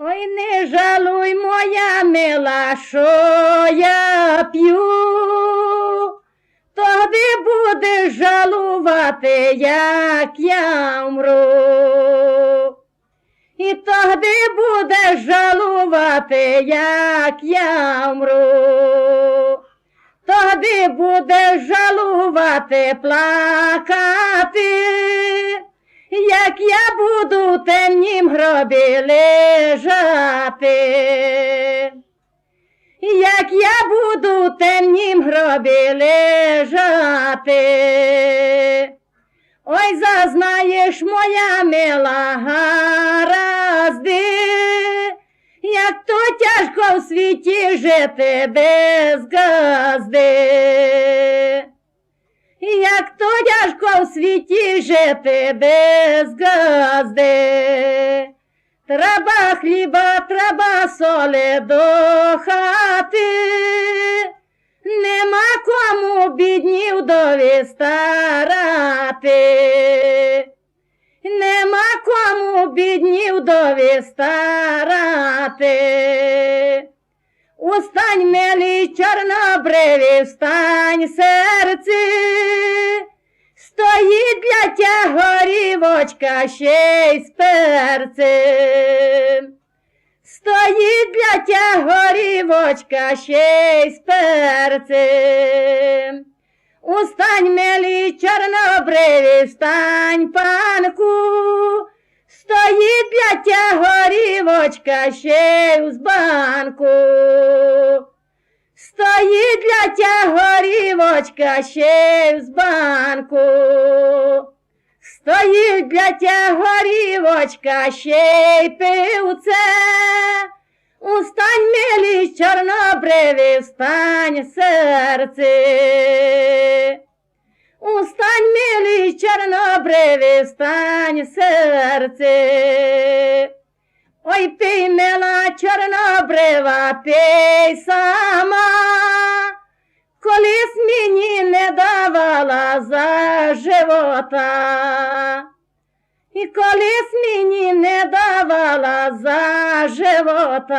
Ой, не жалуй, моя мила, що я п'ю, тоді будеш жалувати, як я вмру. І тоді будеш жалувати, як я вмру. Тоді будеш жалувати, плакати, як я буду в темнім гробі лежати. Як я буду в темнім гробі лежати. Ой, зазнаєш, моя мила гаразди, як то тяжко в світі жити без газди. Як то тяжко в світі жити без газди. Треба хліба, треба соли до хати. Нема кому бідні вдові старати. Нема кому бідні вдові старати. Устань, милі чорнобриві, встань, серце, стоїть для тя горівочка ще й з перцем. Стоїть для тя горівочка ще й з перцем. Устань, милі чорнобриві, встань, панку, стоїть для тя горівочка ще й у збанку. Стоїть для тя горівочка ще й в збанку. Стоїть для горівочка ще й пивце. Устань, милі чорнобриві, встань, серце. Устань, милі чорнобриві, встань, серце. Ой, пий, мила чорнобрива, пий сама, живота. І колись мені не давала за живота.